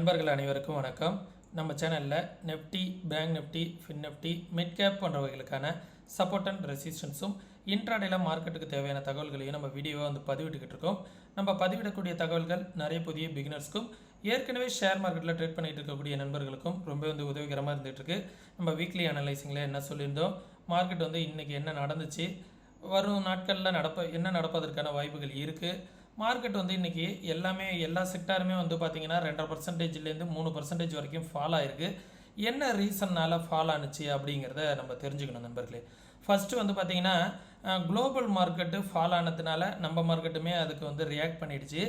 நண்பர்கள் அனைவருக்கும் வணக்கம். நம்ம சேனலில் Nifty bank Nifty fin Nifty mid cap போன்றவைகளுக்கான support and ரெசிஸ்டன்ஸும் இன்ட்ராடேல மார்க்கெட்டுக்கு தேவையான தகவல்களையும் நம்ம வீடியோவை வந்து பதிவிட்டுக்கிட்டு இருக்கோம். நம்ம பதிவிடக்கூடிய தகவல்கள் நிறைய புதிய பிகினர்ஸ்க்கும் ஏற்கனவே ஷேர் மார்க்கெட்டில் ட்ரேட் பண்ணிகிட்டு இருக்கக்கூடிய நண்பர்களுக்கும் ரொம்ப வந்து உதவிகரமாக இருந்துகிட்ருக்கு. நம்ம வீக்லி அனலைசிங்கில் என்ன சொல்லியிருந்தோம்? மார்க்கெட் வந்து இன்றைக்கி என்ன நடந்துச்சு? வரும் நாட்களில் நடப்ப என்ன நடப்பதற்கான வாய்ப்புகள் இருக்குது மார்க்கெட் வந்து இன்றைக்கி எல்லாமே எல்லா செக்டாருமே வந்து பார்த்திங்கன்னா ரெண்டரை பர்சன்டேஜ்லேருந்து மூணு பர்சன்டேஜ் வரைக்கும் ஃபால் ஆயிருக்கு. என்ன ரீசன்னால் ஃபால் ஆனுச்சு அப்படிங்கிறத நம்ம தெரிஞ்சுக்கணும் நண்பர்களே. ஃபஸ்ட்டு வந்து பார்த்திங்கன்னா குளோபல் மார்க்கெட்டு ஃபால் ஆனதுனால நம்ம மார்க்கெட்டுமே அதுக்கு வந்து ரியாக்ட் பண்ணிடுச்சு.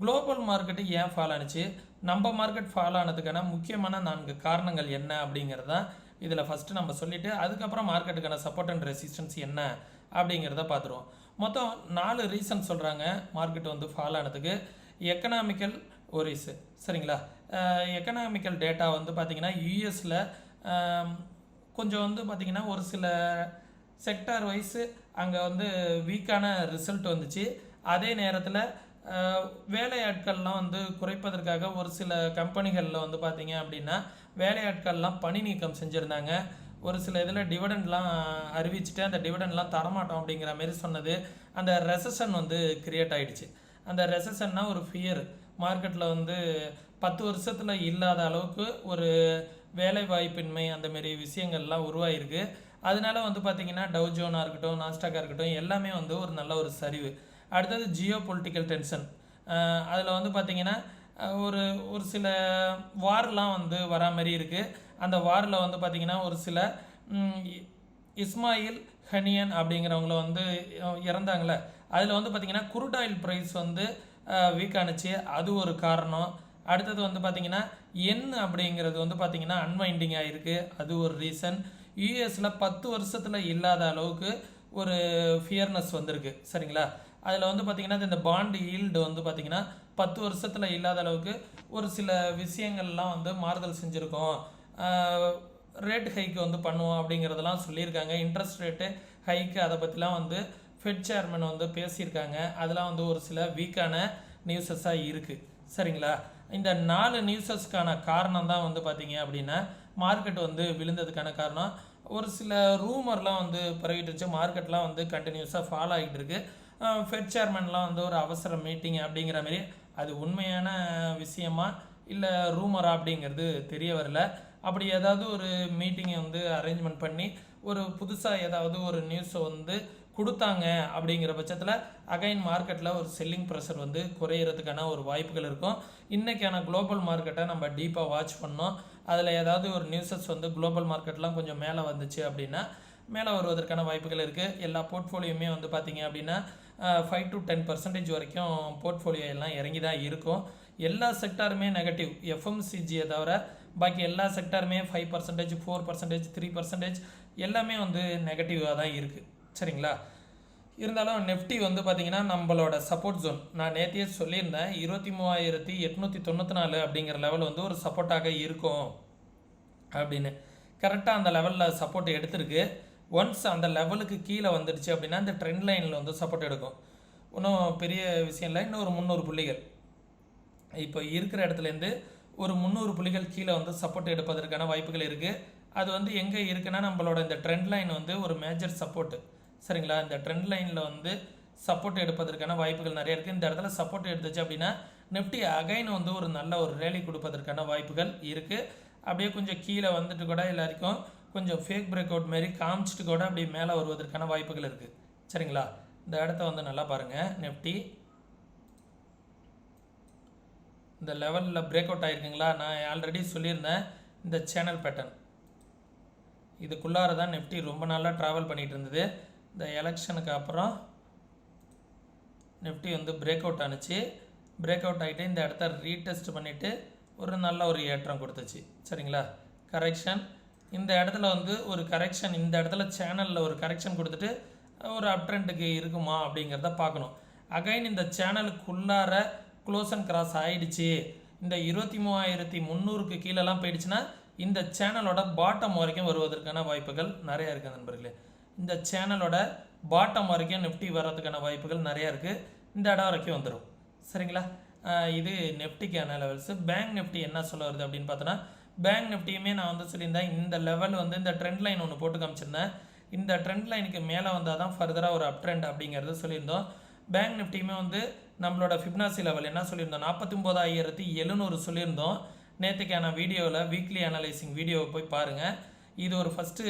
குளோபல் மார்க்கெட்டு ஏன் ஃபால் ஆனுச்சு? நம்ம மார்க்கெட் ஃபால் ஆனதுக்கான முக்கியமான நான்கு காரணங்கள் என்ன அப்படிங்கிறது தான் இதில் ஃபஸ்ட்டு நம்ம சொல்லிவிட்டு அதுக்கப்புறம் மார்க்கெட்டுக்கான சப்போர்ட் அண்ட் ரெசிஸ்டன்ஸ் என்ன அப்படிங்கிறத பார்த்துருவோம் மொத்தம் நாலு ரீசன் சொல்கிறாங்க மார்க்கெட் வந்து ஃபால் ஆனதுக்கு. எக்கனாமிக்கல் ஒரிஸு சரிங்களா? எக்கனாமிக்கல் டேட்டா வந்து பார்த்திங்கன்னா யூஎஸில் கொஞ்சம் வந்து பார்த்திங்கன்னா ஒரு சில செக்டார் வைஸு அங்கே வந்து வீக்கான ரிசல்ட் வந்துச்சு. அதே நேரத்தில் வேலையாட்கள்லாம் வந்து குறைப்பதற்காக ஒரு சில கம்பெனிகளில் வந்து பார்த்திங்க அப்படின்னா வேலையாட்கள்லாம் பணி நீக்கம் செஞ்சுருந்தாங்க. ஒரு சில இதில் டிவிடெண்ட்லாம் அறிவிச்சுட்டு அந்த டிவிடெண்ட்லாம் தரமாட்டோம் அப்படிங்கிற மாரி சொன்னது. அந்த ரெசஷன் வந்து கிரியேட் ஆகிடுச்சு அந்த ரெசஷன்னா ஒரு ஃபியர் மார்க்கெட்டில் வந்து பத்து வருஷத்தில் இல்லாத அளவுக்கு ஒரு வேலை வாய்ப்பின்மை அந்த மாரி விஷயங்கள்லாம் உருவாயிருக்கு. அதனால வந்து பார்த்திங்கன்னா டவ் ஜோனாக இருக்கட்டும் நாஸ்டாக்காக இருக்கட்டும் எல்லாமே வந்து ஒரு நல்ல ஒரு சரிவு. அடுத்தது ஜியோ பொலிட்டிக்கல் டென்ஷன் அதில் வந்து பார்த்திங்கன்னா ஒரு ஒரு சில வார்லாம் வந்து வரா மாதிரி இருக்குது அந்த வாரில் வந்து பார்த்திங்கன்னா ஒரு சில இஸ்மாயில் ஹனியன் அப்படிங்கிறவங்கள வந்து இறந்தாங்களே அதில் வந்து பார்த்திங்கன்னா குருட் ஆயில் ப்ரைஸ் வந்து வீக்கானுச்சு. அது ஒரு காரணம். அடுத்தது வந்து பார்த்திங்கன்னா எண் அப்படிங்கிறது வந்து பார்த்திங்கன்னா அன்வைண்டிங் ஆகிருக்கு அது ஒரு ரீசன். யூஎஸில் பத்து வருஷத்தில் இல்லாத அளவுக்கு ஒரு ஃபியர்னஸ் வந்திருக்கு. சரிங்களா? அதில் வந்து பார்த்திங்கன்னா இந்த பாண்டு ஈல்டு வந்து பார்த்திங்கன்னா பத்து வருஷத்தில் இல்லாத அளவுக்கு ஒரு சில விஷயங்கள்லாம் வந்து மாறுதல் செஞ்சுருக்கோம். ரேட் ஹைக்கு வந்து பண்ணுவோம் அப்படிங்கிறதெல்லாம் சொல்லியிருக்காங்க. இன்ட்ரெஸ்ட் ரேட்டு ஹைக்கு அதை பற்றிலாம் வந்து ஃபெட் சேர்மன் வந்து பேசியிருக்காங்க. அதெல்லாம் வந்து ஒரு சில வீக்கான நியூஸஸாக இருக்குது சரிங்களா? இந்த நாலு நியூஸஸ்க்கான காரணம் தான் வந்து பார்த்தீங்க அப்படின்னா மார்க்கெட் வந்து விழுந்ததுக்கான காரணம். ஒரு சில ரூமர்லாம் வந்து பரவிட்டுருச்சு. மார்க்கெட்லாம் வந்து கண்டினியூஸாக ஃபாலோ ஆகிட்டு இருக்கு ஃபெட் சேர்மன்லாம் வந்து ஒரு அவசர மீட்டிங் அப்படிங்கிற மாதிரி அது உண்மையான விஷயமா இல்லை ரூமரா அப்படிங்கிறது தெரிய வரல. அப்படி ஏதாவது ஒரு மீட்டிங்கை வந்து அரேஞ்ச்மெண்ட் பண்ணி ஒரு புதுசாக ஏதாவது ஒரு நியூஸை வந்து கொடுத்தாங்க அப்படிங்கிற பட்சத்தில் அகைன் மார்க்கெட்டில் ஒரு செல்லிங் ப்ரெஷர் வந்து குறையிறதுக்கான ஒரு வாய்ப்புகள் இருக்கும். இன்றைக்கான குளோபல் மார்க்கெட்டை நம்ம டீப்பாக வாட்ச் பண்ணோம். அதில் ஏதாவது ஒரு நியூஸஸ் வந்து குளோபல் மார்க்கெட்லாம் கொஞ்சம் மேலே வந்துச்சு அப்படின்னா மேலே வருவதற்கான வாய்ப்புகள் இருக்குது எல்லா போர்ட்ஃபோலியோமே வந்து பார்த்தீங்க அப்படின்னா ஃபைவ் டு டென் பர்சன்டேஜ் வரைக்கும் போர்ட்ஃபோலியோ எல்லாம் இறங்கி தான் இருக்கும். எல்லா செக்டாருமே நெகட்டிவ் எஃப்எம்சிஜியை தவிர பாக்கி எல்லா செக்டாருமே five percentage four percentage three percentage எல்லாமே வந்து நெகட்டிவாக தான் இருக்குது சரிங்களா? இருந்தாலும் நெஃப்டி வந்து பார்த்தீங்கன்னா நம்மளோட சப்போர்ட் ஜோன் நான் நேற்றையே சொல்லியிருந்தேன் இருபத்தி மூவாயிரத்தி எட்நூற்றி தொண்ணூற்றி நாலு அப்படிங்கிற லெவல் வந்து ஒரு சப்போர்ட்டாக இருக்கும் அப்படின்னு. கரெக்டாக அந்த லெவலில் சப்போர்ட் எடுத்திருக்கு. ஒன்ஸ் அந்த லெவலுக்கு கீழே வந்துடுச்சு அப்படின்னா இந்த ட்ரெண்ட் லைனில் வந்து சப்போர்ட் எடுக்கும். இன்னும் பெரிய விஷயம் இல்லை இன்னும் ஒரு முந்நூறு புள்ளிகள். இப்போ இருக்கிற இடத்துலேருந்து ஒரு முந்நூறு புள்ளிகள் கீழே வந்து சப்போர்ட் எடுப்பதற்கான வாய்ப்புகள் இருக்குது அது வந்து எங்கே இருக்குன்னா நம்மளோட இந்த ட்ரெண்ட் லைன் வந்து ஒரு மேஜர் சப்போர்ட்டு சரிங்களா? இந்த ட்ரெண்ட் லைனில் வந்து சப்போர்ட் எடுப்பதற்கான வாய்ப்புகள் நிறைய இருக்குது இந்த இடத்துல சப்போர்ட் எடுத்துச்சு அப்படின்னா நிஃப்டி அகைன் வந்து ஒரு நல்ல ஒரு ரேலி கொடுப்பதற்கான வாய்ப்புகள் இருக்குது அப்படியே கொஞ்சம் கீழே வந்துட்டு கூட எல்லாருக்கும் கொஞ்சம் ஃபேக் பிரேக் அவுட் மாரி காமிச்சிட்டு கூட அப்படியே மேலே வருவதற்கான வாய்ப்புகள் இருக்குது சரிங்களா? இந்த இடத்த வந்து நல்லா பாருங்கள் நெஃப்டி இந்த லெவலில் பிரேக் அவுட் ஆகிருக்குங்களா நான் ஆல்ரெடி சொல்லியிருந்தேன். இந்த சேனல் பேட்டர்ன் இதுக்குள்ளார தான் நெஃப்டி ரொம்ப நாளாக ட்ராவல் பண்ணிகிட்டு இருந்தது. இந்த எலெக்ஷனுக்கு அப்புறம் நிஃப்டி வந்து பிரேக் அவுட் ஆணுச்சு பிரேக் அவுட் ஆகிட்டு இந்த இடத்த ரீடெஸ்ட் பண்ணிவிட்டு ஒரு நல்ல ஒரு ஏற்றம் கொடுத்துச்சு. சரிங்களா? கரெக்ஷன் இந்த இடத்துல வந்து ஒரு கரெக்ஷன் இந்த இடத்துல சேனலில் ஒரு கரெக்ஷன் கொடுத்துட்டு ஒரு அப்ட்ரெண்டுக்கு இருக்குமா அப்படிங்கிறத பார்க்கணும். அகைன் இந்த சேனலுக்குள்ளார க்ளோஸ் அண்ட் கிராஸ் ஆகிடுச்சு இந்த இருபத்தி மூவாயிரத்தி முந்நூறுக்கு கீழெல்லாம் போயிடுச்சுன்னா இந்த சேனலோட பாட்டம் வரைக்கும் வருவதற்கான வாய்ப்புகள் நிறையா இருக்குது நண்பர்களே. இந்த சேனலோட பாட்டம் வரைக்கும் நிஃப்டி வர்றதுக்கான வாய்ப்புகள் நிறையா இருக்குது இந்த இடம் வரைக்கும் வந்துடும் சரிங்களா? இது நெஃப்டிக்கான லெவல்ஸு பேங்க் நிஃப்டி என்ன சொல்ல வருது அப்படின்னு பார்த்தோன்னா பேங்க் நிஃப்டியுமே நான் வந்து சொல்லியிருந்தேன். இந்த லெவல் வந்து இந்த ட்ரெண்ட் லைன் ஒன்று போட்டு காமிச்சிருந்தேன். இந்த ட்ரெண்ட் லைனுக்கு மேலே வந்தால் தான் ஃபர்தராக ஒரு அப் ட்ரெண்ட் அப்படிங்கிறது சொல்லியிருந்தோம். பேங்க் நிஃப்டியுமே வந்து நம்மளோட ஃபிப்னாசி லெவல் என்ன சொல்லியிருந்தோம்? நாற்பத்தொம்போதாயிரத்தி எழுநூறு சொல்லியிருந்தோம். நேற்றுக்கான வீடியோவில் வீக்லி அனலைசிங் வீடியோவை போய் பாருங்கள் இது ஒரு ஃபஸ்ட்டு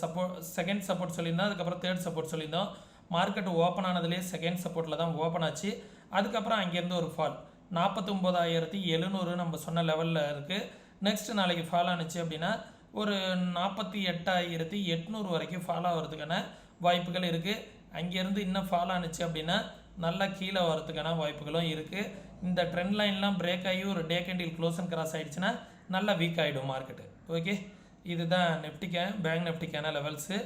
சப்போர்ட் செகண்ட் சப்போர்ட் சொல்லியிருந்தோம். அதுக்கப்புறம் தேர்ட் சப்போர்ட் சொல்லியிருந்தோம். மார்க்கெட் ஓப்பன் ஆனதுலேயே செகண்ட் சப்போர்ட்டில் தான் ஓப்பன் ஆச்சு. அதுக்கப்புறம் அங்கேருந்து ஒரு ஃபால் நாற்பத்தொம்போதாயிரத்தி எழுநூறு நம்ம சொன்ன லெவலில் இருக்குது நெக்ஸ்ட் நாளைக்கு ஃபால் ஆனுச்சு அப்படின்னா ஒரு நாற்பத்தி எட்டாயிரத்தி எட்நூறு வரைக்கும் ஃபால் ஆகிறதுக்கான வாய்ப்புகள் இருக்குது அங்கேருந்து இன்னும் ஃபால் ஆனுச்சு அப்படின்னா நல்லா கீழே வரதுக்கான வாய்ப்புகளும் இருக்குது இந்த ட்ரெண்ட் லைன்லாம் பிரேக் ஆகி ஒரு day candle close and cross ஆகிடுச்சுன்னா நல்லா வீக் ஆகிடும் மார்க்கெட்டு ஓகே இதுதான் நெப்டிக்கான பேங்க் நெஃப்டிக்கான லெவல்ஸு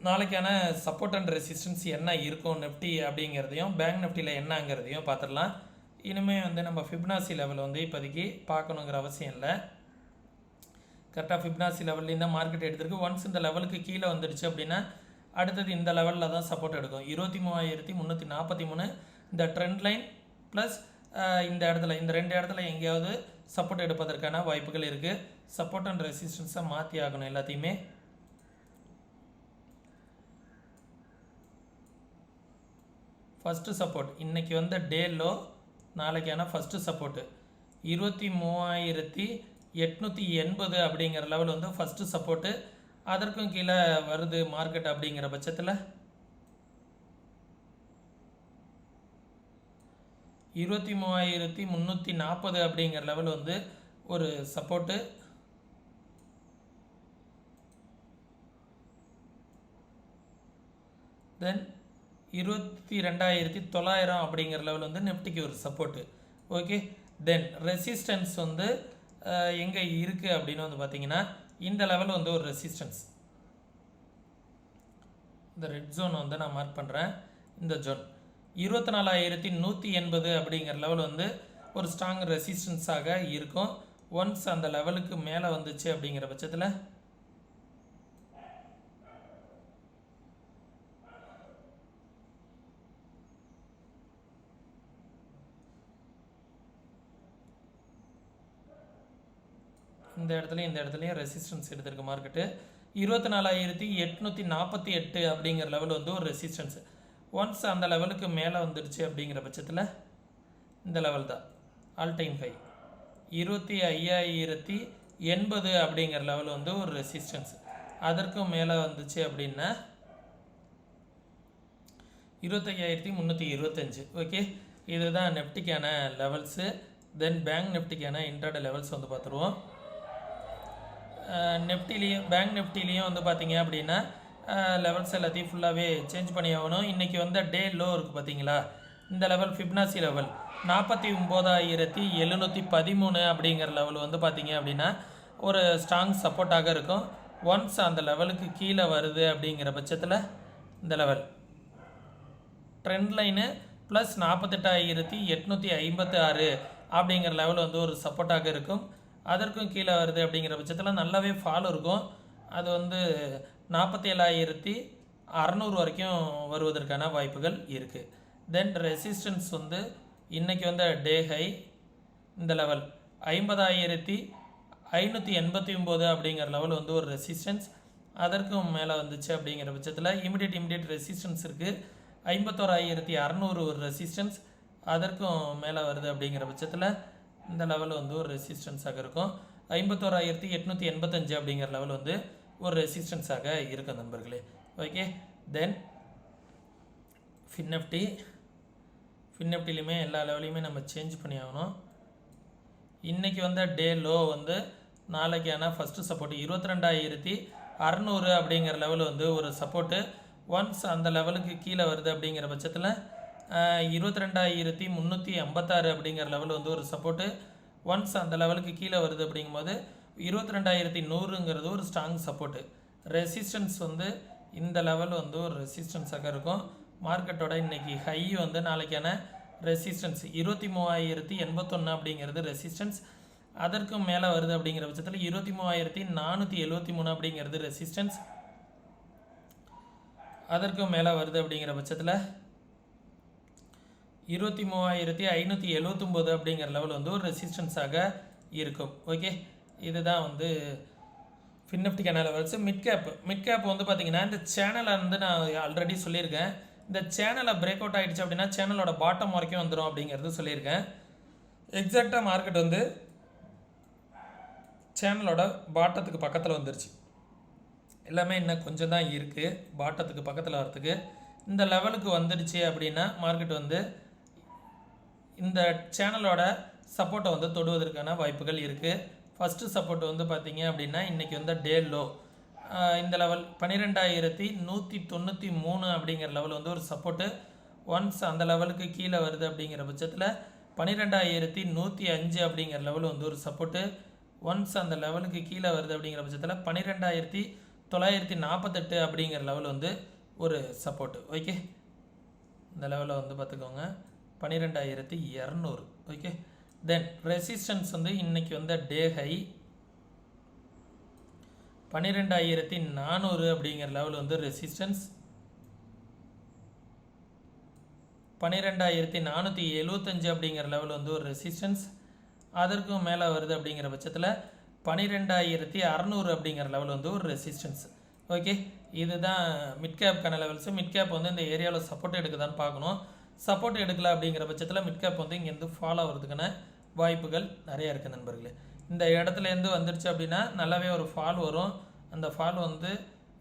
நாளைக்கான சப்போர்ட் அண்ட் ரெசிஸ்டன்ஸ் என்ன இருக்கும் நெஃப்டி அப்படிங்கிறதையும் பேங்க் நெஃப்டியில் என்னங்கிறதையும் பார்த்துடலாம். இனிமேல் வந்து நம்ம ஃபிப்னாசி லெவல் வந்து இப்போதைக்கு பார்க்கணுங்கிற அவசியம் இல்லை. கரெக்டாக ஃபிப்னாசி லெவல்லேருந்து தான் மார்க்கெட் எடுத்திருக்கு. ஒன்ஸ் இந்த லெவலுக்கு கீழே வந்துடுச்சு அப்படின்னா அடுத்தது இந்த லெவலில் தான் சப்போர்ட் எடுக்கும். இருபத்தி மூவாயிரத்தி முந்நூற்றி நாற்பத்தி மூணு இந்த ட்ரெண்ட் லைன் ப்ளஸ் இந்த இடத்துல இந்த ரெண்டு இடத்துல எங்கேயாவது சப்போர்ட் எடுப்பதற்கான வாய்ப்புகள் இருக்குது சப்போர்ட் அண்ட் ரெசிஸ்டன்ஸை மாற்றி ஆகணும் எல்லாத்தையுமே. ஃபஸ்ட்டு சப்போர்ட் இன்றைக்கி வந்த டே லோ நாளைக்கான ஃபஸ்ட்டு சப்போர்ட்டு இருபத்தி மூவாயிரத்தி எட்நூற்றி எண்பது அப்படிங்கிற லெவல் வந்து ஃபஸ்ட்டு சப்போர்ட்டு அதற்கும் கீழே வருது மார்க்கெட் அப்படிங்கிற பட்சத்தில். இருபத்தி மூவாயிரத்தி முந்நூற்றி நாற்பது அப்படிங்கிற லெவல் வந்து ஒரு சப்போர்ட்டு தென் இருபத்தி ரெண்டாயிரத்தி தொள்ளாயிரம் அப்படிங்கிற லெவல் வந்து நிஃப்டிக்கு ஒரு சப்போர்ட்டு ஓகே தென் ரெசிஸ்டன்ஸ் வந்து எங்கே இருக்குது அப்படின்னு வந்து பார்த்தீங்கன்னா இந்த லெவல் வந்து ஒரு ரெசிஸ்டன்ஸ் இந்த ரெட் ஜோன் வந்து நான் மார்க் பண்ணுறேன் இந்த ஜோன் இருபத்தி நாலாயிரத்தி நூற்றி எண்பது அப்படிங்கிற லெவல் வந்து ஒரு ஸ்ட்ராங் ரெசிஸ்டன்ஸாக இருக்கும். ஒன்ஸ் அந்த லெவலுக்கு மேலே வந்துச்சு அப்படிங்கிற பட்சத்தில் இந்த இடத்துலையும் இந்த இடத்துலையும் ரெசிஸ்டன்ஸ் எடுத்திருக்கு மார்க்கெட்டு இருபத்தி நாலாயிரத்தி எட்நூற்றி நாற்பத்தி எட்டு அப்படிங்கிற லெவல் வந்து ஒரு ரெசிஸ்டன்ஸ் ஒன்ஸ் அந்த லெவலுக்கு மேலே வந்துடுச்சு அப்படிங்கிற பட்சத்தில் இந்த லெவல் தான். ஆல் டைம் ஹை இருபத்தி ஐயாயிரத்தி எண்பது அப்படிங்கிற லெவல் வந்து ஒரு ரெசிஸ்டன்ஸ் அதற்கும் மேலே வந்துச்சு அப்படின்னா இருபத்தையாயிரத்தி முந்நூற்றி இருபத்தஞ்சு. ஓகே இதுதான் நெஃப்டிக்கான லெவல்ஸு தென் பேங்க் நெஃப்டிக்கான இன்ட்ராடே லெவல்ஸ் வந்து பார்த்துருவோம். நெஃப்டிலையும் பேங்க் நெஃப்டிலையும் வந்து பார்த்தீங்க அப்படின்னா லெவல்ஸ் எல்லாத்தையும் ஃபுல்லாகவே சேஞ்ச் பண்ணி ஆகணும். இன்றைக்கி வந்து டே லோ இருக்குது பார்த்தீங்களா இந்த லெவல் ஃபிப்னாசி லெவல் நாற்பத்தி ஒம்போதாயிரத்தி எழுநூற்றி பதிமூணு அப்படிங்கிற லெவல் வந்து பார்த்தீங்க அப்படின்னா ஒரு ஸ்ட்ராங் சப்போர்ட்டாக இருக்கும். ஒன்ஸ் அந்த லெவலுக்கு கீழே வருது அப்படிங்கிற பட்சத்தில் இந்த லெவல் ட்ரெண்ட் லைனு ப்ளஸ் நாற்பத்தெட்டாயிரத்தி எட்நூற்றி ஐம்பத்தி ஆறு அப்படிங்கிற லெவல் வந்து ஒரு சப்போர்ட்டாக இருக்கும். அதற்கும் கீழே வருது அப்படிங்கிற பட்சத்தில் நல்லாவே ஃபால் இருக்கும். அது வந்து நாற்பத்தி ஏழாயிரத்தி அறநூறு வரைக்கும் வருவதற்கான வாய்ப்புகள் இருக்குது தென் ரெசிஸ்டன்ஸ் வந்து இன்றைக்கி வந்து டே ஹை இந்த லெவல் ஐம்பதாயிரத்தி ஐநூற்றி எண்பத்தி ஒம்பது அப்படிங்கிற லெவல் வந்து ஒரு ரெசிஸ்டன்ஸ் அதற்கும் மேலே வந்துச்சு அப்படிங்கிற பட்சத்தில் இமிடியட் இமிடியட் ரெசிஸ்டன்ஸ் இருக்குது ஐம்பத்தோராயிரத்தி அறநூறு ஒரு ரெசிஸ்டன்ஸ் அதற்கும் மேலே வருது அப்படிங்கிற பட்சத்தில் இந்த லெவல் வந்து ஒரு ரெசிஸ்டன்ஸாக இருக்கும். ஐம்பத்தோராயிரத்தி எட்நூற்றி எண்பத்தஞ்சு அப்படிங்கிற லெவல் வந்து ஒரு ரெசிஸ்டன்ஸாக இருக்கும் நண்பர்களே. ஓகே தென் ஃபின்எஃப்டி ஃபின்எஃப்டிலையுமே எல்லா லெவலையுமே நம்ம சேஞ்ச் பண்ணி ஆகணும். இன்றைக்கி வந்த டே லோ வந்து நாளைக்கான ஃபஸ்ட்டு சப்போர்ட் இருபத்தி ரெண்டாயிரத்தி அறநூறு அப்படிங்கிற லெவல் வந்து ஒரு சப்போர்ட்டு ஒன்ஸ் அந்த லெவலுக்கு கீழே வருது அப்படிங்கிற பட்சத்தில் இருபத்தி ரெண்டாயிரத்தி முந்நூற்றி ஐம்பத்தாறு அப்படிங்கிற லெவல் வந்து ஒரு சப்போர்ட்டு ஒன்ஸ் அந்த லெவலுக்கு கீழே வருது அப்படிங்கும்போது இருபத்தி ரெண்டாயிரத்தி நூறுங்கிறது ஒரு ஸ்ட்ராங் சப்போர்ட்டு ரெசிஸ்டன்ஸ் வந்து இந்த லெவல் வந்து ஒரு ரெசிஸ்டன்ஸாக இருக்கும். மார்க்கெட்டோட இன்றைக்கி ஹை வந்து நாளைக்கான ரெசிஸ்டன்ஸ் இருபத்தி மூவாயிரத்தி எண்பத்தொன்று அப்படிங்கிறது ரெசிஸ்டன்ஸ் அதற்கும் மேலே வருது அப்படிங்கிற பட்சத்தில் இருபத்தி மூவாயிரத்தி நானூற்றி எழுபத்தி மூணு அப்படிங்கிறது ரெசிஸ்டன்ஸ் அதற்கும் மேலே வருது அப்படிங்கிற பட்சத்தில் இருபத்தி மூவாயிரத்தி ஐநூற்றி எழுவத்தொம்போது அப்படிங்கிற லெவல் வந்து ஒரு ரெசிஸ்டன்ஸாக இருக்கும். ஓகே இதுதான் வந்து ஃபின்னிஃப்டிக்கான levels mid cap mid cap வந்து பார்த்திங்கன்னா இந்த சேனலை வந்து நான் ஆல்ரெடி சொல்லியிருக்கேன். இந்த சேனலை பிரேக் அவுட் ஆகிடுச்சு அப்படின்னா சேனலோட பாட்டம் வரைக்கும் வந்துடும் அப்படிங்கிறது சொல்லியிருக்கேன். எக்ஸாக்டாக மார்க்கெட் வந்து சேனலோட பாட்டத்துக்கு பக்கத்தில் வந்துருச்சு. எல்லாமே இன்னும் கொஞ்சம் தான் இருக்குது பாட்டத்துக்கு பக்கத்தில் வரத்துக்கு இந்த லெவலுக்கு வந்துடுச்சு அப்படின்னா மார்க்கெட் வந்து இந்த சேனலோட சப்போர்ட்டை வந்து தொடுவதற்கான வாய்ப்புகள் இருக்குது ஃபஸ்ட்டு சப்போர்ட் வந்து பார்த்தீங்க அப்படின்னா இன்றைக்கி வந்து டே லோ. இந்த லெவல் பன்னிரெண்டாயிரத்தி நூற்றி தொண்ணூற்றி மூணு அப்படிங்கிற லெவல் வந்து ஒரு சப்போர்ட்டு ஒன்ஸ் அந்த லெவலுக்கு கீழே வருது அப்படிங்கிற பட்சத்தில் பன்னிரெண்டாயிரத்தி நூற்றி அஞ்சு அப்படிங்கிற லெவல் வந்து ஒரு சப்போர்ட்டு ஒன்ஸ் அந்த லெவலுக்கு கீழே வருது அப்படிங்கிற பட்சத்தில் பன்னிரெண்டாயிரத்தி தொள்ளாயிரத்தி நாற்பத்தெட்டு அப்படிங்கிற லெவல் வந்து ஒரு சப்போர்ட்டு ஓகே இந்த லெவலில் வந்து பார்த்துக்கோங்க பன்னிரெண்டாயிரத்தி இரநூறு. ஓகே தென் ரெசிஸ்டன்ஸ் வந்து இன்றைக்கி வந்த டே ஹை பன்னிரெண்டாயிரத்தி நானூறு அப்படிங்கிற லெவல் வந்து ரெசிஸ்டன்ஸ் பன்னிரெண்டாயிரத்தி நானூற்றி எழுவத்தஞ்சு அப்படிங்கிற லெவல் வந்து ஒரு ரெசிஸ்டன்ஸ் அதற்கும் மேலே வருது அப்படிங்கிற பட்சத்தில் பன்னிரெண்டாயிரத்தி அறநூறு அப்படிங்கிற லெவல் வந்து ஒரு ரெசிஸ்டன்ஸ் ஓகே இதுதான் மிட்கேப்க்கான லெவல்ஸு மிட் கேப் வந்து இந்த ஏரியாவில் சப்போர்ட் எடுக்குதான்னு பார்க்கணும். சப்போர்ட் எடுக்கல அப்படிங்கிற பட்சத்தில் மிட்கேப் வந்து இங்கேருந்து ஃபாலோ ஆகிறதுக்கான வாய்ப்புகள் நிறைய இருக்குது நண்பர்களே. இந்த இடத்துலேருந்து வந்துடுச்சு அப்படின்னா நல்லாவே ஒரு ஃபால் வரும். அந்த ஃபால் வந்து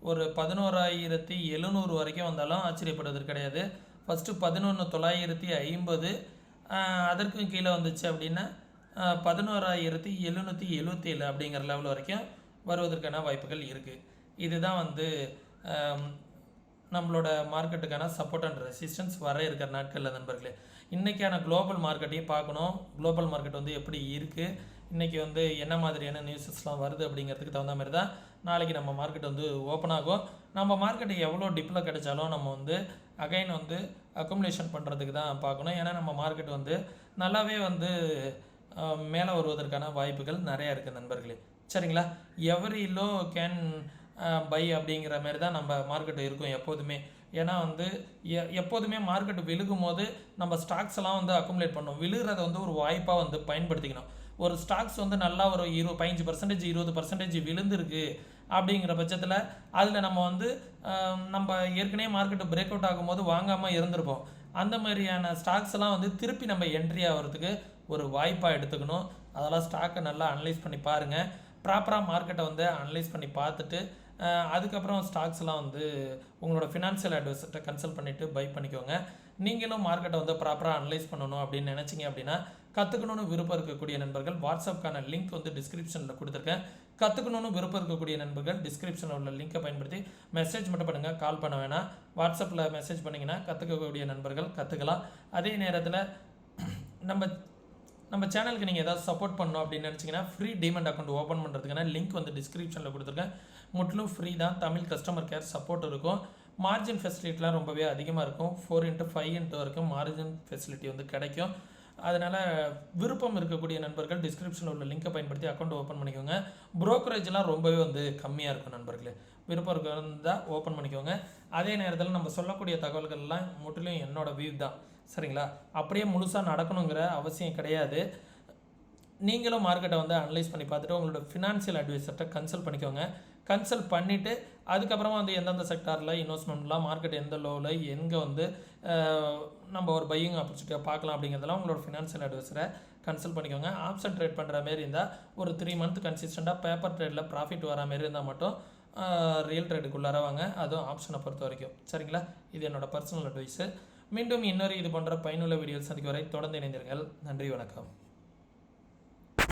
ஒரு பதினோராயிரத்தி எழுநூறு வரைக்கும் வந்தாலும் ஆச்சரியப்படுவது கிடையாது. ஃபஸ்ட்டு பதினொன்று தொள்ளாயிரத்தி ஐம்பது அதற்கும் கீழே வந்துச்சு அப்படின்னா பதினோராயிரத்தி எழுநூற்றி எழுபத்தி ஏழு அப்படிங்கிற லெவல் வரைக்கும் வருவதற்கான வாய்ப்புகள் இருக்குது இதுதான் வந்து நம்மளோட மார்க்கெட்டுக்கான சப்போர்ட் அண்ட் ரெசிஸ்டன்ஸ் வர இருக்கிற நாட்களில் நண்பர்களே. இன்றைக்கான குளோபல் மார்க்கெட்டையும் பார்க்கணும். குளோபல் மார்க்கெட் வந்து எப்படி இருக்குது இன்றைக்கி வந்து என்ன மாதிரியான நியூஸஸ்லாம் வருது அப்படிங்கிறதுக்கு தகுந்த மாதிரி தான் நாளைக்கு நம்ம மார்க்கெட் வந்து ஓப்பன் ஆகும். நம்ம மார்க்கெட் எவ்வளோ டிப்பில் கிடைச்சாலும் நம்ம வந்து அகைன் வந்து அக்குமுலேஷன் பண்ணுறதுக்கு தான் பார்க்கணும். ஏன்னா நம்ம மார்க்கெட் வந்து நல்லாவே வந்து மேலே வருவதற்கான வாய்ப்புகள் நிறையா இருக்குது நண்பர்களே. சரிங்களா? எவரி லோ கேன் பை அப்படிங்கிற மாதிரி தான் நம்ம மார்க்கெட்டு இருக்கும் எப்போதுமே. ஏன்னா வந்து எ- எப்போதுமே மார்க்கெட் விழுகும் போது நம்ம ஸ்டாக்ஸ் எல்லாம் வந்து அக்குமுலேட் பண்ணணும் விழுகிறத வந்து ஒரு வாய்ப்பாக வந்து பயன்படுத்திக்கணும். ஒரு ஸ்டாக்ஸ் வந்து நல்லா ஒரு இரு பதினஞ்சு பர்சன்டேஜ் இருபது பர்சன்டேஜ் விழுந்திருக்கு அப்படிங்கிற பட்சத்தில் அதில் நம்ம வந்து நம்ம ஏற்கனவே மார்க்கெட்டு பிரேக் அவுட் ஆகும்போது வாங்காமல் இருந்திருப்போம். அந்த மாதிரியான ஸ்டாக்ஸ் எல்லாம் வந்து திருப்பி நம்ம என்ட்ரி ஆகிறதுக்கு ஒரு வாய்ப்பாக எடுத்துக்கணும். அதெல்லாம் ஸ்டாக்கை நல்லா அனலைஸ் பண்ணி பாருங்கள் ப்ராப்பராக மார்க்கெட்டை வந்து அனலைஸ் பண்ணி பார்த்துட்டு அதுக்கப்புறம் ஸ்டாக்ஸ்லாம் வந்து உங்களோட ஃபினான்ஷியல் அட்வைசர்கிட்ட கன்சல்ட் பண்ணிவிட்டு பை பண்ணிக்கோங்க. நீங்களும் மார்க்கெட்டை வந்து ப்ராப்பராக அனலைஸ் பண்ணணும் அப்படின்னு நினச்சிங்க அப்படின்னா கற்றுக்கணும்னு விருப்பம் இருக்கக்கூடிய நண்பர்கள் வாட்ஸ்அப்க்கான லிங்க் வந்து டிஸ்கிரிப்ஷனில் கொடுத்துருக்கேன். கற்றுக்கணும்னு விருப்பம் இருக்கக்கூடிய நண்பர்கள் டிஸ்கிரிப்ஷனில் உள்ள லிங்கை பயன்படுத்தி மெசேஜ் மட்டும் பண்ணுங்கள் கால் பண்ண வேணாம். வாட்ஸ்அப்பில் மெசேஜ் பண்ணிங்கன்னா கற்றுக்கக்கூடிய நண்பர்கள் கற்றுக்கலாம் அதே நேரத்தில் நம்ம நம்ம சேனலுக்கு நீங்கள் ஏதாவது சப்போர்ட் பண்ணணும் அப்படின்னு நினச்சிங்கன்னா ஃப்ரீ டிமெண்ட் அக்கௌண்ட் ஓப்பன் பண்ணுறதுக்கான லிங்க் வந்து டிஸ்கிரிப்ஷனில் கொடுத்துருக்கேன். முற்றிலும் ஃப்ரீ தான். தமிழ் கஸ்டமர் கேர் சப்போர்ட் இருக்கும். மார்ஜின் ஃபெசிலிட்டிலாம் ரொம்பவே அதிகமாக இருக்கும். ஃபோர் இன்ட்டு ஃபைவ் இன்ட்டு வரைக்கும் மார்ஜின் ஃபெசிலிட்டி வந்து கிடைக்கும். அதனால் விருப்பம் இருக்கக்கூடிய நண்பர்கள் டிஸ்கிரிப்ஷனில் உள்ள லிங்கை பயன்படுத்தி அக்கௌண்ட் ஓப்பன் பண்ணிக்கோங்க. ப்ரோக்கரேஜ்லாம் ரொம்பவே வந்து கம்மியாக இருக்கும் நண்பர்களே. விருப்பம் இருந்தால் ஓப்பன் பண்ணிக்கோங்க. அதே நேரத்தில் நம்ம சொல்லக்கூடிய தகவல்கள்லாம் முற்றிலும் என்னோடய வியூ தான். சரிங்களா? அப்படியே முழுசாக நடக்கணுங்கிற அவசியம் கிடையாது. நீங்களும் மார்க்கெட்டை வந்து அனலைஸ் பண்ணி பார்த்துட்டு உங்களோட ஃபினான்ஷியல் அட்வைசர்கிட்ட கன்சல்ட் பண்ணிக்கோங்க. கன்சல்ட் பண்ணிவிட்டு அதுக்கப்புறமா வந்து எந்தெந்த செக்டாரில் இன்வெஸ்ட்மெண்ட்லாம் மார்க்கெட் எந்த லோவில் எங்கே வந்து நம்ம ஒரு பையிங் ஆப்பர்ச்சுனிட்டியாக பார்க்கலாம் அப்படிங்கிறதெல்லாம் உங்களோட ஃபினான்ஷியல் அட்வைசரை கன்சல்ட் பண்ணிக்கோங்க. ஆப்ஷன் ட்ரேட் பண்ணுற மாரி இருந்தால் ஒரு த்ரீ மந்த் கன்சிஸ்டண்ட்டாக பேப்பர் ட்ரேடில் ப்ராஃபிட் வர மாரி இருந்தால் மட்டும் ரியல் ட்ரேடுக்குள்ளார வாங்க. அதுவும் ஆப்ஷனை பொறுத்த வரைக்கும். சரிங்களா? இது என்னோடய பர்சனல் அட்வைஸு மீண்டும் இன்னொரு இது போன்ற பயனுள்ள வீடியோஸ் சந்திக்கும் வரை தொடர்ந்து இணைந்தீர்கள் நன்றி வணக்கம்.